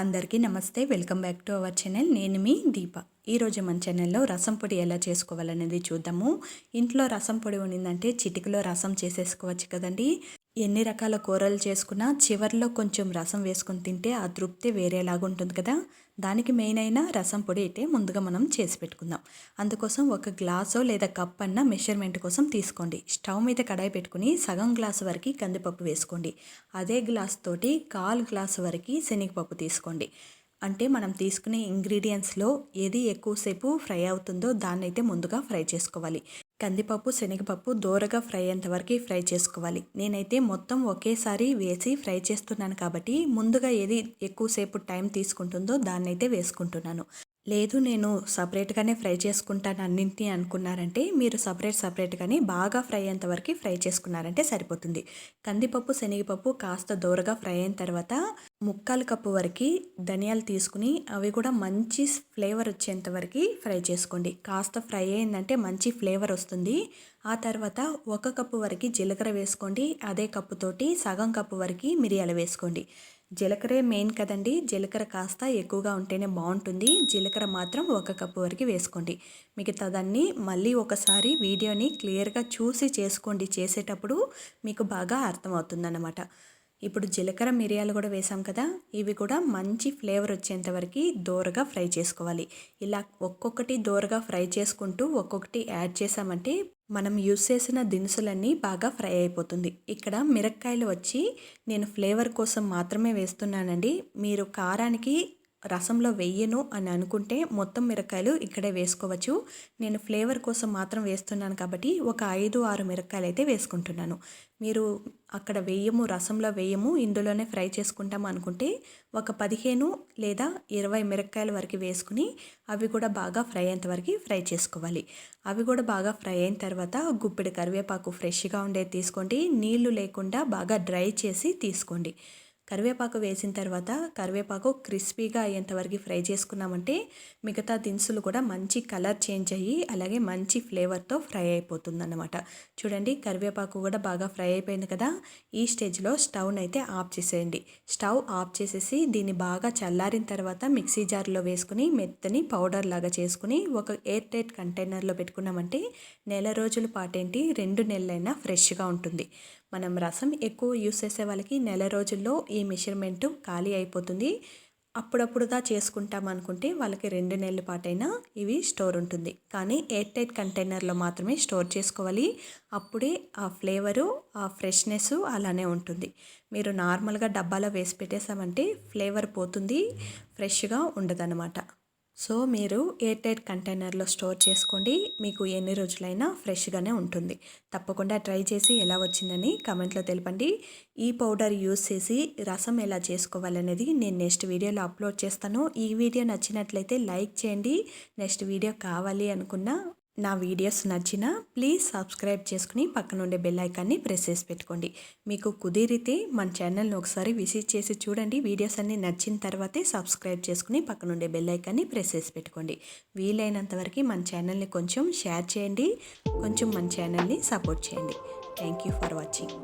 అందరికీ నమస్తే. Welcome back to our channel. నేను మీ దీప. ఈరోజు మన ఛానల్లో రసం పొడి ఎలా చేసుకోవాలనేది చూద్దాము. ఇంట్లో రసం పొడి ఉండిందంటే చిటికలో రసం చేసేసుకోవచ్చు కదండి. ఎన్ని రకాల కూరలు చేసుకున్నా చివరిలో కొంచెం రసం వేసుకొని తింటే ఆ తృప్తి వేరేలాగా ఉంటుంది కదా? దానికి మెయిన్ అయిన రసం పొడి అయితే ముందుగా మనం చేసి పెట్టుకుందాం. అందుకోసం ఒక గ్లాసో లేదా కప్ అన్న మెషర్మెంట్ కోసం తీసుకోండి. స్టవ్ మీద కడాయి పెట్టుకుని సగం గ్లాసు వరకు కందిపప్పు వేసుకోండి. అదే గ్లాస్ తోటి కాలు గ్లాసు వరకు శనగపప్పు తీసుకోండి. అంటే మనం తీసుకునే ఇంగ్రీడియంట్స్లో ఏది ఎక్కువసేపు ఫ్రై అవుతుందో దాన్ని అయితే ముందుగా ఫ్రై చేసుకోవాలి. కందిపప్పు శనగపప్పు దోరగా ఫ్రై అయ్యేంత వరకు ఫ్రై చేసుకోవాలి. నేనైతే మొత్తం ఒకేసారి వేసి ఫ్రై చేస్తున్నాను కాబట్టి ముందుగా ఏది ఎక్కువసేపు టైం తీసుకుంటుందో దాన్ని అయితే వేసుకుంటున్నాను. లేదు నేను సపరేట్గానే ఫ్రై చేసుకుంటాను అన్నింటినీ అనుకున్నారంటే మీరు సపరేట్ సపరేట్గానే బాగా ఫ్రై అయ్యేంత వరకు ఫ్రై చేసుకున్నారంటే సరిపోతుంది. కందిపప్పు శనగపప్పు కాస్త దూరగా ఫ్రై అయిన తర్వాత ముక్కాలు కప్పు వరకు ధనియాలు తీసుకుని అవి కూడా మంచి ఫ్లేవర్ వచ్చేంత వరకు ఫ్రై చేసుకోండి. కాస్త ఫ్రై అయిందంటే మంచి ఫ్లేవర్ వస్తుంది. ఆ తర్వాత ఒక కప్పు వరకు జీలకర్ర వేసుకోండి. అదే కప్పుతోటి సగం కప్పు వరకు మిరియాలు వేసుకోండి. జీలకర్ర మెయిన్ కదండి. జీలకర్ర కాస్త ఎక్కువగా ఉంటేనే బాగుంటుంది. జీలకర్ర మాత్రం ఒక కప్పు వరకు వేసుకోండి. మిగతాదాన్ని మళ్ళీ ఒకసారి వీడియోని క్లియర్గా చూసి చేసుకోండి. చేసేటప్పుడు మీకు బాగా అర్థమవుతుందన్నమాట. ఇప్పుడు జీలకర్ర మిరియాలు కూడా వేసాం కదా. ఇవి కూడా మంచి ఫ్లేవర్ వచ్చేంత వరకు దోరగా ఫ్రై చేసుకోవాలి. ఇలా ఒక్కొక్కటి దోరగా ఫ్రై చేసుకుంటూ ఒక్కొక్కటి యాడ్ చేసామంటే మనం యూస్ చేసిన దినుసులన్నీ బాగా ఫ్రై అయిపోతుంది. ఇక్కడ మిరక్కాయలు వచ్చి నేను ఫ్లేవర్ కోసం మాత్రమే వేస్తున్నానండి. మీరు కారానికి రసంలో వెయ్యను అని అనుకుంటే మొత్తం మిరకాయలు ఇక్కడే వేసుకోవచ్చు. నేను ఫ్లేవర్ కోసం మాత్రం వేస్తున్నాను కాబట్టి ఒక ఐదు ఆరు మిరకాయలు అయితే వేసుకుంటున్నాను. మీరు అక్కడ వేయము రసంలో వేయము ఇందులోనే ఫ్రై చేసుకుంటాము అనుకుంటే ఒక పదిహేను లేదా ఇరవై మిరపకాయల వరకు వేసుకుని అవి కూడా బాగా ఫ్రై అయ్యేంత వరకు ఫ్రై చేసుకోవాలి. అవి కూడా బాగా ఫ్రై అయిన తర్వాత గుప్పిడి కరివేపాకు ఫ్రెష్గా ఉండేది తీసుకోండి. నీళ్ళు లేకుండా బాగా డ్రై చేసి తీసుకోండి. కరివేపాకు వేసిన తర్వాత కరివేపాకు క్రిస్పీగా అయ్యేంతవరకు ఫ్రై చేసుకున్నామంటే మిగతా దినుసులు కూడా మంచి కలర్ చేంజ్ అయ్యి అలాగే మంచి ఫ్లేవర్తో ఫ్రై అయిపోతుందన్నమాట. చూడండి కరివేపాకు కూడా బాగా ఫ్రై అయిపోయింది కదా. ఈ స్టేజ్లో స్టవ్ని అయితే ఆఫ్ చేసేయండి. స్టవ్ ఆఫ్ చేసేసి దీన్ని బాగా చల్లారిన తర్వాత మిక్సీ జార్లో వేసుకుని మెత్తని పౌడర్ లాగా చేసుకుని ఒక ఎయిర్ టైట్ కంటైనర్లో పెట్టుకున్నామంటే నెల రోజుల పాటేంటి రెండు నెలలైనా ఫ్రెష్గా ఉంటుంది. మనం రసం ఎక్కువ యూస్ చేసే వాళ్ళకి నెల రోజుల్లో ఈ మెషర్మెంట్ ఖాళీ అయిపోతుంది. అప్పుడప్పుడుగా చేసుకుంటాం అనుకుంటే వాళ్ళకి రెండు నెలల పాటైనా ఇవి స్టోర్ ఉంటుంది. కానీ ఎయిర్ టైట్ కంటైనర్లో మాత్రమే స్టోర్ చేసుకోవాలి. అప్పుడే ఆ ఫ్లేవరు ఆ ఫ్రెష్నెస్ అలానే ఉంటుంది. మీరు నార్మల్గా డబ్బాలో వేసి పెట్టేసామంటే ఫ్లేవర్ పోతుంది ఫ్రెష్గా ఉండదన్నమాట. సో మీరు ఎయిర్ టైట్ కంటైనర్లో స్టోర్ చేసుకోండి. మీకు ఎన్ని రోజులైనా ఫ్రెష్గానే ఉంటుంది. తప్పకుండా ట్రై చేసి ఎలా వచ్చిందని కమెంట్లో తెలపండి. ఈ పౌడర్ యూస్ చేసి రసం ఎలా చేసుకోవాలనేది నేను నెక్స్ట్ వీడియోలో అప్లోడ్ చేస్తాను. ఈ వీడియో నచ్చినట్లయితే లైక్ చేయండి. నెక్స్ట్ వీడియో కావాలి అనుకున్న నా వీడియోస్ నచ్చినా ప్లీజ్ సబ్స్క్రైబ్ చేసుకుని పక్కన ఉండే బెల్ ఐకాన్ని ప్రెస్ చేసి పెట్టుకోండి. మీకు కుదిరితే మన ఛానల్ని ఒకసారి విజిట్ చేసి చూడండి. వీడియోస్ అన్నీ నచ్చిన తర్వాతే సబ్స్క్రైబ్ చేసుకుని పక్కన ఉండే బెల్ ఐకాన్ని ప్రెస్ చేసి పెట్టుకోండి. వీలైనంత వరకు మన ఛానల్ని కొంచెం షేర్ చేయండి. కొంచెం మన ఛానల్ని సపోర్ట్ చేయండి. Thank you for watching.